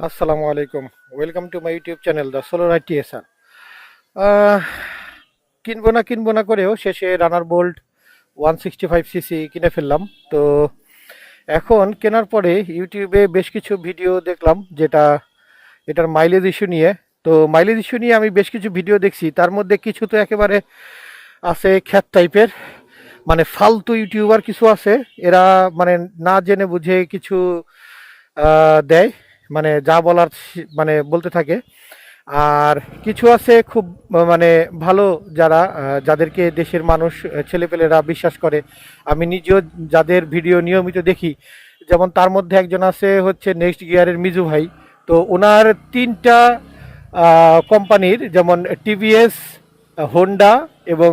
আসসালামু আলাইকুম। Welcome to my YouTube channel the solo ride TSR কিনবো না কিনবো না করেও শেষে Runner Bolt one sixty five cc কিনে ফেললাম। তো এখন কেনার পরে ইউটিউবে বেশ কিছু ভিডিও দেখলাম, যেটা এটার মাইলেজ ইস্যু নিয়ে। তো মাইলেজ ইস্যু নিয়ে আমি বেশ কিছু ভিডিও দেখছি। তার মধ্যে কিছু তো একেবারে আছে খ্যাত টাইপের মানে ফালতু ইউটিউবার কিছু আছে। এরা মানে না জেনে বুঝে কিছু দেয়। মানে যা বলার মানে বলতে থাকে। আর কিছু আছে খুব মানে ভালো যারা যাদেরকে দেশের মানুষ ছেলেপেলেরা বিশ্বাস করে। আমি নিজেও যাদের ভিডিও নিয়মিত দেখি, যেমন তার মধ্যে একজন আছে হচ্ছে নেক্সট গিয়ারের মিজু ভাই। তো ওনার তিনটা কোম্পানির, যেমন টিভিএস হোন্ডা এবং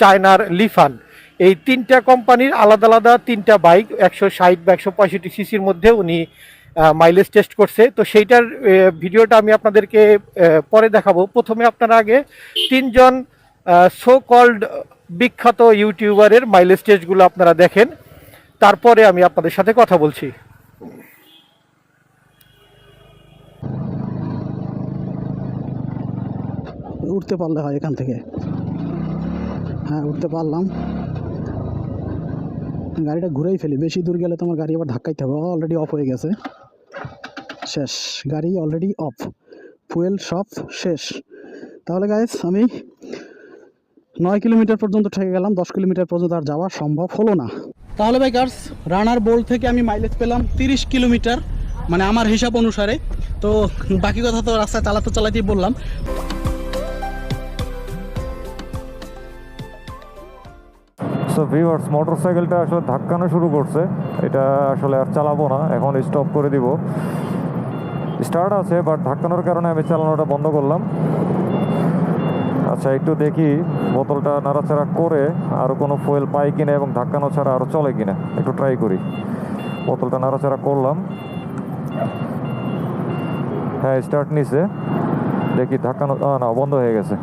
চায়নার লিফান এই তিনটা কোম্পানির আলাদা আলাদা তিনটা বাইক, একশো ষাট বা একশো পঁয়ষট্টি সিসির মধ্যে উনি মাইলেজ টেস্ট করছে। তো সেইটার ভিডিওটা আমি আপনাদেরকে পরে দেখাবো। প্রথমে আপনারা আগে তিনজন সো কল্ড বিখ্যাত ইউটিউবারের মাইলেজ টেস্টগুলো আপনারা দেখেন। তারপরে আমি আপনাদের সাথে কথা বলছি। উঠতে পারলে হয় এখান থেকে। হ্যাঁ উঠতে পারলাম। গাড়িটা ঘুরেই ফেলি। বেশি দূর গেলে তোমার গাড়ি আবার ধাক্কাইতে হবে। অলরেডি অফ হয়ে গেছে। শেষ। গাড়ি অলরেডি অফ ফুয়েল সব শেষ। তাহলে গাইস আমি নয় কিলোমিটার পর্যন্ত ঠেকে গেলাম। দশ কিলোমিটার পর্যন্ত আর যাওয়া সম্ভব হলো না। তাহলে বাইকার্স রানার বোল্ট থেকে আমি মাইলেজ পেলাম তিরিশ কিলোমিটার মানে আমার হিসাব অনুসারে। তো বাকি কথা তো রাস্তায় চালাতে চালাতেই বললাম। সো ভিউয়ার্স মোটরসাইকেলটা আসলে ধাক্কানো শুরু করছে। এটা আসলে আর চালাবো না। এখন স্টপ করে দিব। স্টার্ট আছে বাট ধাক্কানোর কারণে আমি চালানোটা বন্ধ করলাম। আচ্ছা একটু দেখি বোতলটা নাড়াচাড়া করে আরও কোনো ফুয়েল পাই কিনা এবং ধাক্কানো ছাড়া আরও চলে কিনা। একটু ট্রাই করি। বোতলটা নাড়াচাড়া করলাম। হ্যাঁ স্টার্ট নিছে। দেখি ধাক্কানো না, বন্ধ হয়ে গেছে।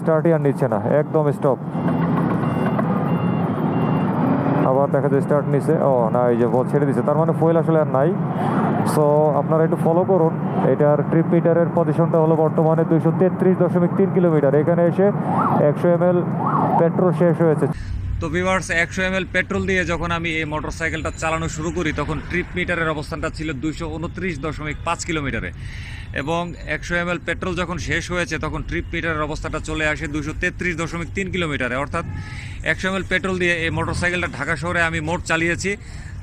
স্টার্টই আর নিচ্ছে না। একদম স্টপ আবার দেখা যায় স্টার্ট নিছে। ও, না, এই যে বল ছেড়ে দিছে। তার মানে ফুয়েল আসলে আর নাই। সো আপনারা একটু ফলো করুন। এটার ট্রিপ মিটারের পজিশনটা হলো বর্তমানে দুইশো তেত্রিশ দশমিক তিন কিলোমিটার। এখানে এসে একশো এম পেট্রোল শেষ হয়েছে। তো ভিভার্স একশো এম পেট্রোল দিয়ে যখন আমি এই মোটরসাইকেলটা চালানো শুরু করি, তখন ট্রিপ মিটারের অবস্থানটা ছিল দুইশো উনত্রিশ দশমিক পাঁচ কিলোমিটারে। এবং একশো এম পেট্রোল যখন শেষ হয়েছে, তখন ট্রিপ মিটারের অবস্থাটা চলে আসে দুশো তেত্রিশ দশমিক তিন কিলোমিটারে। অর্থাৎ একশো এম পেট্রোল দিয়ে এই মোটরসাইকেলটা ঢাকা শহরে আমি মোট চালিয়েছি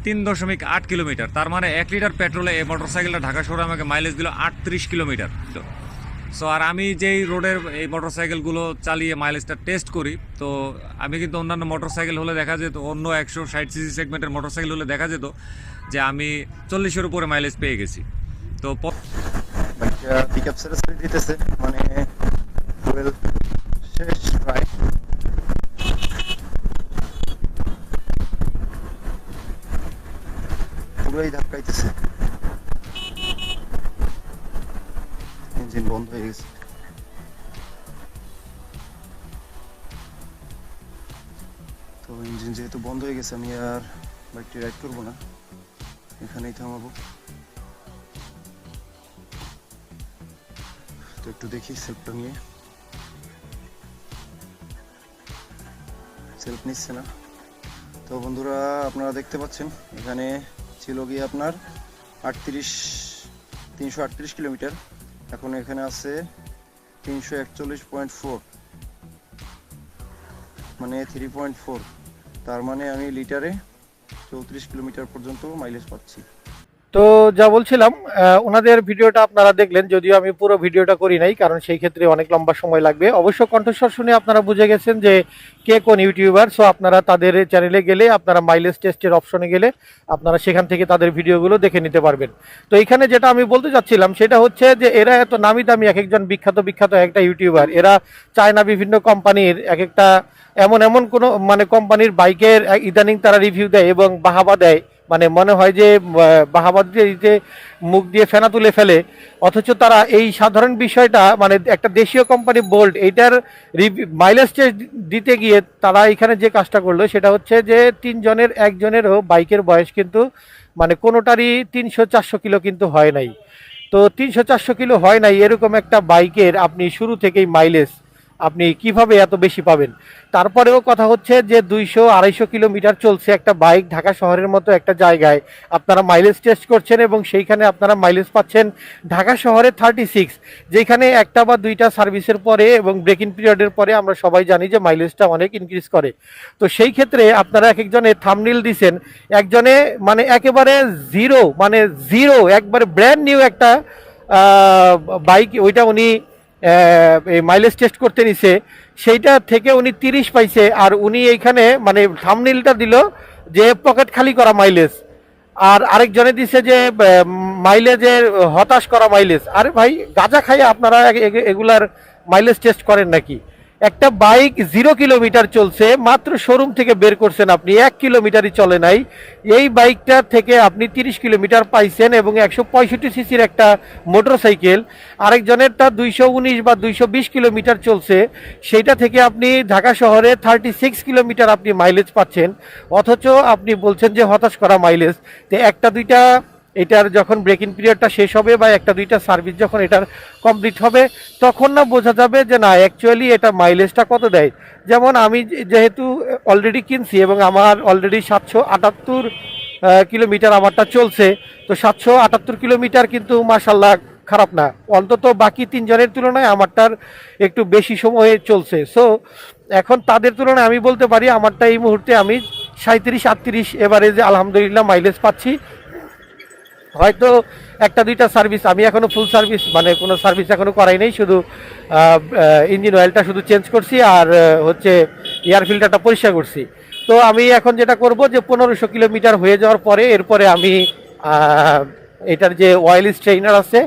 তিন দশমিক আট কিলোমিটার। তার মানে এক লিটার পেট্রোলে এই মোটরসাইকেলটা ঢাকা শহরে আমাকে মাইলেজ দিল আটত্রিশ কিলোমিটার। সো আর আমি যেই রোডের এই মোটরসাইকেলগুলো চালিয়ে মাইলেজটা টেস্ট করি, তো আমি কিন্তু অন্যান্য মোটরসাইকেল হলে দেখা যেত, অন্য একশো ষাট সিসি সেগমেন্টের মোটরসাইকেল হলে দেখা যেত যে আমি চল্লিশের উপরে মাইলেজ পেয়ে গেছি। তো পিক আপ দিতেছে মানে ফুয়েল শেষ প্রায় ইঞ্জিন বন্ধ হয়ে গেছে। তো ইঞ্জিন যেহেতু বন্ধ হয়ে গেছে, আমি আর বাইকটি রাইড করব না। এখানেই থামাবো। তো একটু দেখি সেলফটা নিয়ে। সেলফ নিচ্ছে না। তো বন্ধুরা, আপনারা দেখতে পাচ্ছেন, এখানে ছিল গিয়ে আপনার আটত্রিশ, তিনশো আটত্রিশ কিলোমিটার। এখন এখানে আছে তিনশো একচল্লিশ পয়েন্ট ফোর। মানে থ্রি পয়েন্ট ফোর। তার মানে আমি লিটারে চৌত্রিশ কিলোমিটার পর্যন্ত মাইলেজ পাচ্ছি। তো যা বলছিলাম ওনাদের ভিডিওটা আপনারা দেখলেন, যদিও আমি পুরো ভিডিওটা করি নাই, কারণ সেই ক্ষেত্রে অনেক লম্বা সময় লাগবে। অবশ্য কণ্ঠস্বর শুনে আপনারা বুঝে গেছেন যে কে কোন ইউটিউবার সো আপনারা তাদের চ্যানেলে গেলে আপনারা মাইলেজ টেস্টের অপশনে গেলে আপনারা সেখান থেকে তাদের ভিডিওগুলো দেখে নিতে পারবেন। তো এখানে যেটা আমি বলতে চাচ্ছিলাম, সেটা হচ্ছে যে এরা এত নামি দামি এক একজন বিখ্যাত বিখ্যাত একটা ইউটিউবার, এরা চায়না বিভিন্ন কোম্পানির, এক একটা এমন এমন কোনো মানে কোম্পানির বাইকের ইদানিং তারা রিভিউ দেয় এবং বাহাবা দেয়। মানে মনে হয় যে আহ, বাহাবাদ দিয়ে মুখ দিয়ে ফেনা তুলে ফেলে অথচ তারা এই সাধারণ বিষয়টা মানে একটা দেশীয় কোম্পানি বোল্ড এইটার মাইলেজ দিতে গিয়ে তারা এখানে যে কাজটা করল সেটা হচ্ছে যে তিনজনের একজনেরও বাইকের বয়স কিন্তু মানে কোনোটারই তিনশো চারশো কিলো কিন্তু হয় নাই। তো তিনশো চারশো কিলো হয় নাই এরকম একটা বাইকের আপনি শুরু থেকেই মাইলেজ আপনি কীভাবে এত বেশি পাবেন? তারপরেও কথা হচ্ছে যে দুইশো, আড়াইশো কিলোমিটার চলছে একটা বাইক ঢাকা শহরের মতো একটা জায়গায়। আপনারা মাইলেজ টেস্ট করছেন এবং সেইখানে আপনারা মাইলেজ পাচ্ছেন ঢাকা শহরে থার্টি সিক্স যেখানে একটা বা দুইটা সার্ভিসের পরে এবং ব্রেকিং পিরিয়ডের পরে আমরা সবাই জানি যে মাইলেজটা অনেক ইনক্রিজ করে। তো সেই ক্ষেত্রে আপনারা এক একজনে থামনিল দিছেন। একজনে মানে একেবারে জিরো মানে জিরো একবারে ব্র্যান্ড নিউ একটা বাইক ওইটা উনি মাইলেজ টেস্ট করতে নিছে, সেইটা থেকে উনি তিরিশ পাইছে, আর উনি এইখানে মানে থামনিলটা দিল যে পকেট খালি করা মাইলেজ আর আরেকজনে দিছে যে মাইলেজের হতাশ করা মাইলেজ আরে ভাই, গাঁজা খাইয়ে আপনারা এগুলার মাইলেজ টেস্ট করেন নাকি? একটা বাইক জিরো কিলোমিটার চলছে, মাত্র শোরুম থেকে বের করছেন আপনি, এক কিলোমিটারই চলে নাই। এই বাইকটা থেকে আপনি তিরিশ কিলোমিটার পাইছেন এবং একশো পঁয়ষট্টি সিসির একটা মোটর মোটরসাইকেল আরেকজনেরটা দুইশো উনিশ বা দুইশো বিশ কিলোমিটার চলছে, সেইটা থেকে আপনি ঢাকা শহরে থার্টি সিক্স কিলোমিটার আপনি মাইলেজ পাচ্ছেন। অথচ আপনি বলছেন যে হতাশ করা মাইলেজ তো একটা দুইটা এটার যখন ব্রেকিং পিরিয়ডটা শেষ হবে বা একটা দুইটা সার্ভিস যখন এটার কমপ্লিট হবে, তখন না বোঝা যাবে যে না অ্যাকচুয়ালি এটা মাইলেজটা কত দেয়। যেমন আমি যেহেতু অলরেডি কিনছি এবং আমার অলরেডি সাতশো আটাত্তর কিলোমিটার আমারটা চলছে, তো সাতশো আটাত্তর কিলোমিটার কিন্তু মাসাল্লাহ খারাপ না। অন্তত বাকি তিনজনের তুলনায় আমারটার একটু বেশি সময়ে চলছে। সো এখন তাদের তুলনায় আমি বলতে পারি, আমারটা এই মুহূর্তে আমি সাঁত্রিশ আটত্রিশ এভারেজে আলহামদুলিল্লাহ মাইলেজ পাচ্ছি। হয়তো একটা দুইটা সার্ভিস আমি এখনও ফুল সার্ভিস মানে কোনো সার্ভিস এখনও করাই নাই, শুধু ইঞ্জিন অয়েলটা শুধু চেঞ্জ করছি আর হচ্ছে এয়ার ফিল্টারটা পরিষ্কার করছি। তো আমি এখন যেটা করব যে পনেরোশো কিলোমিটার হয়ে যাওয়ার পরে এরপরে আমি এটার যে অয়েল স্ট্রেইনার আছে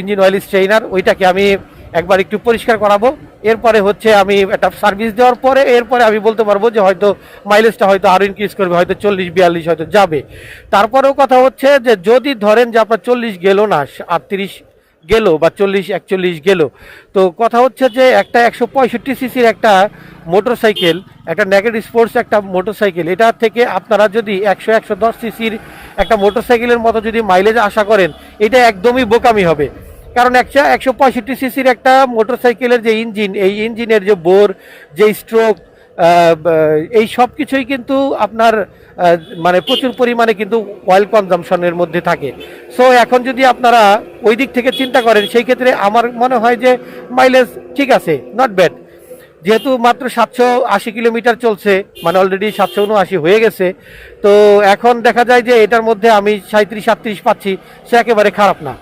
ইঞ্জিন অয়েল স্ট্রেইনার ওইটাকে আমি একবার একটু পরিষ্কার করাবো। এরপরে হচ্ছে আমি একটা সার্ভিস দেওয়ার পরে এরপরে আমি বলতে পারব যে হয়তো মাইলেজটা হয়তো আরও ইনক্রিজ করবে, হয়তো চল্লিশ, বিয়াল্লিশ হয়তো যাবে। তারপরেও কথা হচ্ছে যে যদি ধরেন যে আপনার চল্লিশ গেল না, আটত্রিশ গেল বা চল্লিশ, একচল্লিশ গেল, তো কথা হচ্ছে যে একটা একশো পঁয়ষট্টি সিসির একটা মোটর সাইকেল একটা নেগেট স্পোর্টস একটা মোটর সাইকেল এটা থেকে আপনারা যদি একশো একশো দশ সিসির একটা মোটর সাইকেলের মতো যদি মাইলেজ আশা করেন, এটা একদমই বোকামি হবে। কারণ একটা একশো পঁয়ষট্টি সিসির একটা মোটরসাইকেলের যে ইঞ্জিন, এই ইঞ্জিনের যে বোর, যে স্ট্রোক এই সব কিছুই কিন্তু আপনার মানে প্রচুর পরিমাণে কিন্তু অয়েল কনজামশনের মধ্যে থাকে। সো এখন যদি আপনারা ওই দিক থেকে চিন্তা করেন, সেই ক্ষেত্রে আমার মনে হয় যে মাইলেজ ঠিক আছে নট ব্যাড যেহেতু মাত্র সাতশো আশি কিলোমিটার চলছে মানে অলরেডি সাতশো উনআশি হয়ে গেছে, তো এখন দেখা যায় যে এটার মধ্যে আমি সাঁত্রিশ সাতত্রিশ পাচ্ছি, সে একেবারে খারাপ না।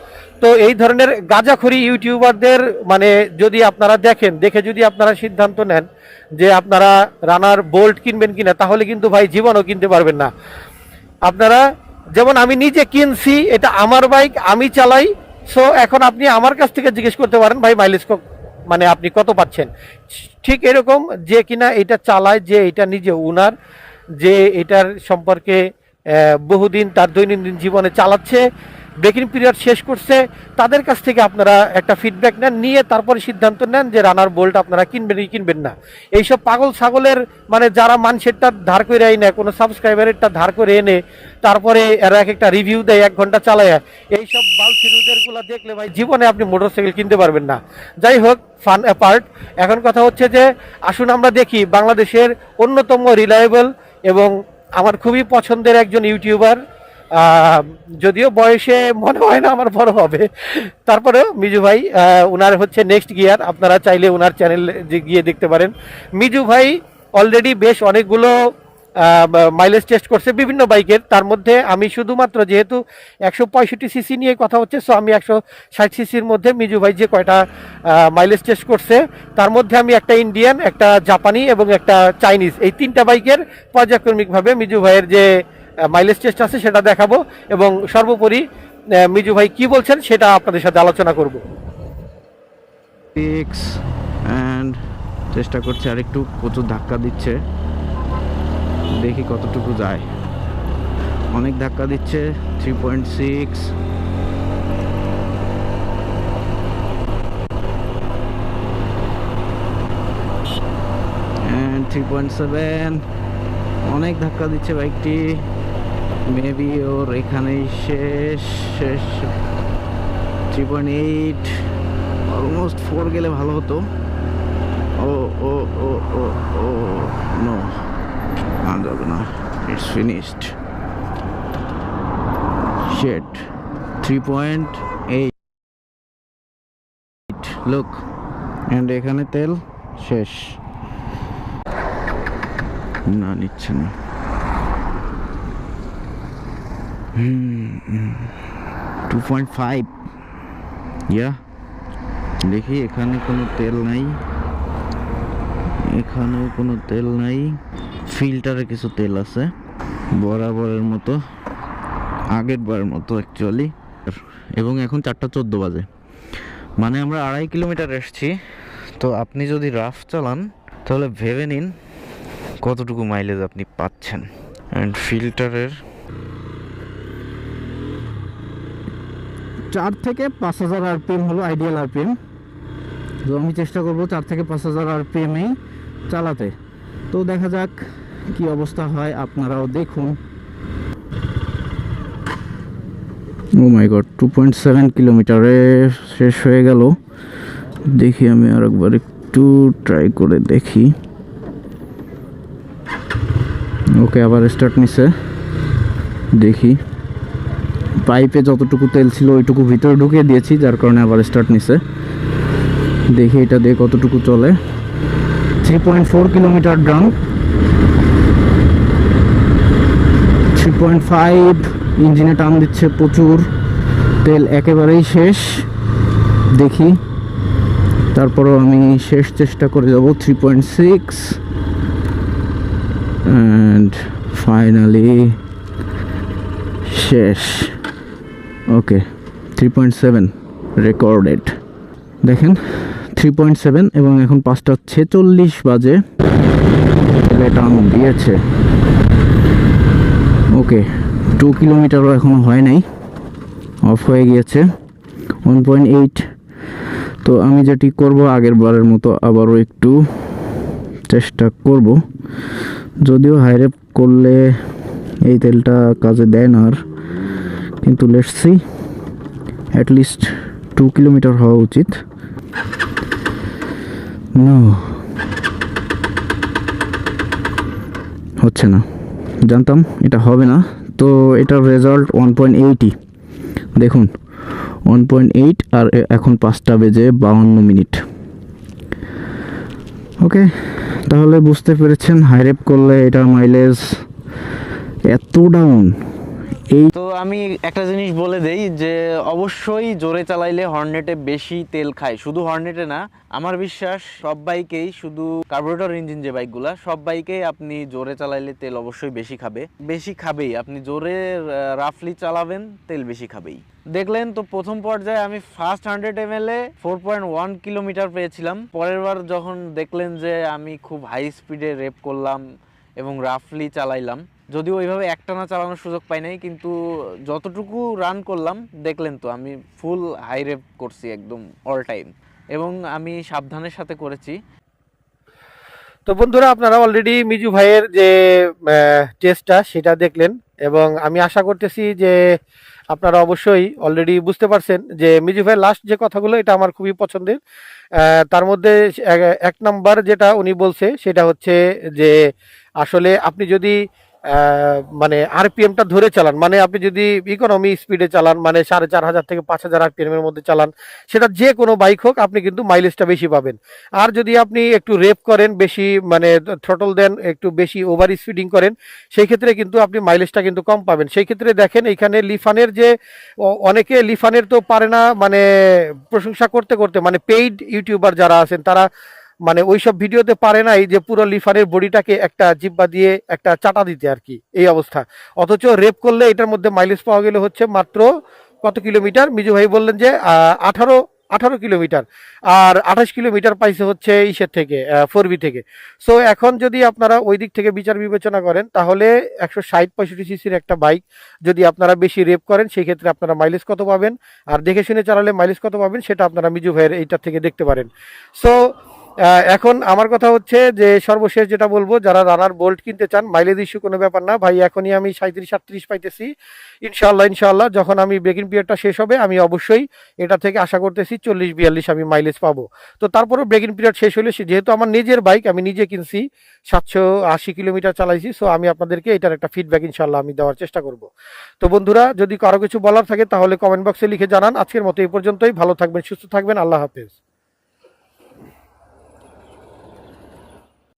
তো এই ধরনের গাঁজাখড়ি ইউটিউবারদের মানে যদি আপনারা দেখেন, দেখে যদি আপনারা সিদ্ধান্ত নেন যে আপনারা রানার বোল্ট কিনবেন কিনা, তাহলে কিন্তু ভাই জীবনও কিনতে পারবেন না। আপনারা, যেমন আমি নিজে কিনছি, এটা আমার বাইক, আমি চালাই, সো এখন আপনি আমার কাছ থেকে জিজ্ঞেস করতে পারেন, ভাই মাইলেজ মানে আপনি কত পাচ্ছেন? ঠিক এরকম যে কিনা এটা চালায়, যে এটা নিজে উনার, যে এটার সম্পর্কে বহুদিন তার দৈনন্দিন জীবনে চালাচ্ছে ব্রেকিং পিরিয়ড শেষ করছে। তাদের কাছ থেকে আপনারা একটা ফিডব্যাক নেন, নিয়ে তারপরে সিদ্ধান্ত নেন যে রানার বোল্ট আপনারা কিনবেন কিনবেন না। এইসব পাগল ছাগলের মানে যারা মানুষেরটা ধার করে আই না কোনো সাবস্ক্রাইবারেরটা ধার করে এনে, তারপরে এরা এক একটা রিভিউ দেয়, এক ঘণ্টা চালায়। এইসব বালছিরুদেরগুলা দেখলে ভাই জীবনে আপনি মোটরসাইকেল কিনতে পারবেন না। যাই হোক ফান অ্যাপার্ট এখন কথা হচ্ছে যে, আসুন আমরা দেখি বাংলাদেশের অন্যতম রিলায়েবল এবং আমার খুবই পছন্দের একজন ইউটিউবার যদিও বয়সে মনে হয় না আমার বড় হবে। তারপরেও মিজু ভাই ওনার হচ্ছে নেক্সট গিয়ার আপনারা চাইলে ওনার চ্যানেল গিয়ে দেখতে পারেন। মিজু ভাই অলরেডি বেশ অনেকগুলো মাইলেজ টেস্ট করছে বিভিন্ন বাইকের। তার মধ্যে আমি শুধুমাত্র যেহেতু একশো পঁয়ষট্টি সিসি নিয়ে কথা হচ্ছে সো আমি একশো ষাট সিসির মধ্যে মিজু ভাই যে কয়টা মাইলেজ টেস্ট করছে, তার মধ্যে আমি একটা ইন্ডিয়ান একটা জাপানি এবং একটা চাইনিজ এই তিনটা বাইকের পর্যায়ক্রমিকভাবে মিজু ভাইয়ের যে মাইলেজ টেস্ট আছে, সেটা দেখাবো। এবং সর্বোপরি মিজু ভাই কি বলছেন সেটা আপনাদের সাথে আলোচনা করব। অ্যান্ড চেষ্টা করছে আর একটু প্রচুর ধাক্কা দিচ্ছে। দেখি কতটুকু যায়। অনেক ধাক্কা দিচ্ছে three point six three point seven অনেক ধাক্কা দিচ্ছে বাইকটি। মেবি ওর এখানেই শেষ শেষ three point eight almost four গেলে ভালো হতো। ও ও ও ও ও নো যাবে না। It's finished shit three point eight look and এখানে তেল, শেষ। না, নিচ্ছে না। টু পয়েন্ট ফাইভ ইয়া দেখি, এখানে কোনো তেল নাই। এখানেও কোনো তেল নাই। ফিল্টারে কিছু তেল আছে। বরাবরের মতো। আগের বারের মতো অ্যাকচুয়ালি এবং এখন চারটা চোদ্দ বাজে। মানে আমরা আড়াই কিলোমিটার এসছি। তো আপনি যদি রাফ চালান, তাহলে ভেবে নিন কতটুকু মাইলেজ আপনি পাচ্ছেন। অ্যান্ড ফিল্টারের চার থেকে পাঁচ হাজার আরপিএম হলো আইডিয়াল আরপিএম। তো আমি চেষ্টা করব চার থেকে পাঁচ হাজার আরপিএমেই চালাতে। তো দেখা যাক কি অবস্থা হয়, আপনারাও দেখুন। ও my god two point seven কিলোমিটারে শেষ হয়ে গেল। দেখি আমি আর একবার একটু ট্রাই করে দেখি। ওকে আবার স্টার্ট নিছে। দেখি। পাইপে যতটুকু তেল ছিল ওইটুকু ভিতরে ঢুকিয়ে দিয়েছি, যার কারণে আবার স্টার্ট নিছে। দেখি এটা দিয়ে কতটুকু চলে। Three point four kilometre drum three point five ইঞ্জিনে টান দিচ্ছে প্রচুর। তেল একেবারেই শেষ। দেখি। তারপরেও আমি শেষ চেষ্টা করে যাব three point six and finally শেষ। Okay three point seven recorded দেখেন থ্রি পয়েন্ট সেভেন এবং এখন পাঁচটা ছেচল্লিশ বাজে। টান দিয়েছে। ওকে টু কিলোমিটারও এখনও হয় নাই। অফ হয়ে গিয়েছে। ওয়ান পয়েন্ট এইট তো আমি যেটি করব, আগের বারের মতো আবারও একটু চেষ্টা করব। যদিও হাইরেপ করলে এই তেলটা কাজে দেয় না আর। কিন্তু let's see at least two kilometre হওয়া উচিত। হচ্ছে না। জানতাম এটা হবে না। তো এটার রেজাল্ট ওয়ান পয়েন্ট এইটই দেখুন ওয়ান পয়েন্ট এইট আর এখন পাঁচটা বেজে বাউন্ন মিনিট। ওকে তাহলে বুঝতে পেরেছেন, হাইরেপ করলে এটার মাইলেজ এত ডাউন তো আমি একটা জিনিস বলে দেই যে, অবশ্যই জোরে চালাইলে হর্নেটে বেশি তেল খায়। শুধু হর্নেটে না, আমার বিশ্বাস সব বাইকেই শুধু কার্বোরেটর ইঞ্জিন যে বাইকগুলা, সব বাইকেই আপনি জোরে চালাইলে তেল অবশ্যই বেশি খাবে। বেশি খাবেই। আপনি জোরে রাফলি চালাবেন, তেল বেশি খাবেই। দেখলেন তো প্রথম পর্যায়ে আমি ফার্স্ট হান্ড্রেড এম এল এ ফোর পয়েন্ট ওয়ান কিলোমিটার পেয়েছিলাম। পরের বার যখন দেখলেন যে আমি খুব হাই স্পিডে রেপ করলাম এবং রাফলি চালাইলাম যদিও ওইভাবে একটানা চালানোর সুযোগ পাই নাই, কিন্তু যতটুকু রান করলাম, দেখলেন তো, আমি ফুল হাই রেপ করছি একদম অল টাইম এবং আমি সাবধানের সাথে করেছি। তো বন্ধুরা, আপনারা অলরেডি মিজু ভাইয়ের যে টেস্টটা সেটা দেখলেন। এবং আমি আশা করতেছি যে, আপনারা অবশ্যই অলরেডি বুঝতে পারছেন যে, মিজু ভাইয়ের লাস্ট যে কথাগুলো, এটা আমার খুবই পছন্দের। তার মধ্যে এক- নাম্বার যেটা উনি বলছে, সেটা হচ্ছে যে, আসলে আপনি যদি মানে আরপিএমটা ধরে চালান। মানে আপনি যদি ইকোনমি স্পিডে চালান মানে সাড়ে চার হাজার থেকে পাঁচ হাজার আরপিএম এর মধ্যে চালান, সেটা যে কোনো বাইক হোক, আপনি কিন্তু মাইলেজটা বেশি পাবেন। আর যদি আপনি একটু রেপ করেন, বেশি মানে থ্রটল দেন, একটু বেশি ওভার স্পিডিং করেন, সেই ক্ষেত্রে কিন্তু আপনি মাইলেজটা কিন্তু কম পাবেন। সেই ক্ষেত্রে দেখেন, এখানে লিফানের যে অনেকে লিফানের তো পারে না মানে প্রশংসা করতে করতে মানে পেইড ইউটিউবার যারা আছেন, তারা মানে ওইসব ভিডিওতে পারে নাই যে পুরো লিফারের বডিটাকে একটা জিব্বা দিয়ে একটা চাটা দিতে আর কি, এই অবস্থা। অথচ রেপ করলে এটার মধ্যে মাইলেজ পাওয়া গেলে হচ্ছে মাত্র কত কিলোমিটার? মিজু ভাই বললেন যে আঠারো আঠারো কিলোমিটার। আর আঠাশ কিলোমিটার পাইছে হচ্ছে ইসের থেকে ফোর বি থেকে। সো এখন যদি আপনারা ওই দিক থেকে বিচার বিবেচনা করেন, তাহলে একশো ষাট পঁয়ষট্টি সিসির একটা বাইক যদি আপনারা বেশি রেপ করেন, সেই ক্ষেত্রে আপনারা মাইলেজ কত পাবেন? আর দেখে শুনে চালালে মাইলেজ কত পাবেন, সেটা আপনারা মিজু ভাইয়ের এইটার থেকে দেখতে পারেন। সো এখন আমার কথা হচ্ছে যে সর্বশেষ যেটা বলব, যারা রানার বোল্ট কিনতে চান মাইলেজ ইস্যু কোনো ব্যাপার না। ভাই, এখনই আমি সাঁত্রিশ আটত্রিশ পাইতেছি। ইনশাল্লাহ ইনশাল্লাহ যখন আমি ব্রেকিং পিরিয়ডটা শেষ হবে, আমি অবশ্যই এটা থেকে আশা করতেছি চল্লিশ, বিয়াল্লিশ আমি মাইলেজ পাবো। তো তারপরে ব্রেকিং পিরিয়ড শেষ হলে যেহেতু আমার নিজের বাইক আমি নিজে কিনছি, সাতশো আশি কিলোমিটার চালাইছি সো আমি আপনাদেরকে এটার একটা ফিডব্যাক ইনশাল্লাহ আমি দেওয়ার চেষ্টা করব। তো বন্ধুরা, যদি কারও কিছু বলার থাকে, তাহলে কমেন্ট বক্সে লিখে জানান। আজকের মতো এই পর্যন্তই। ভালো থাকবেন, সুস্থ থাকবেন। আল্লাহ হাফেজ।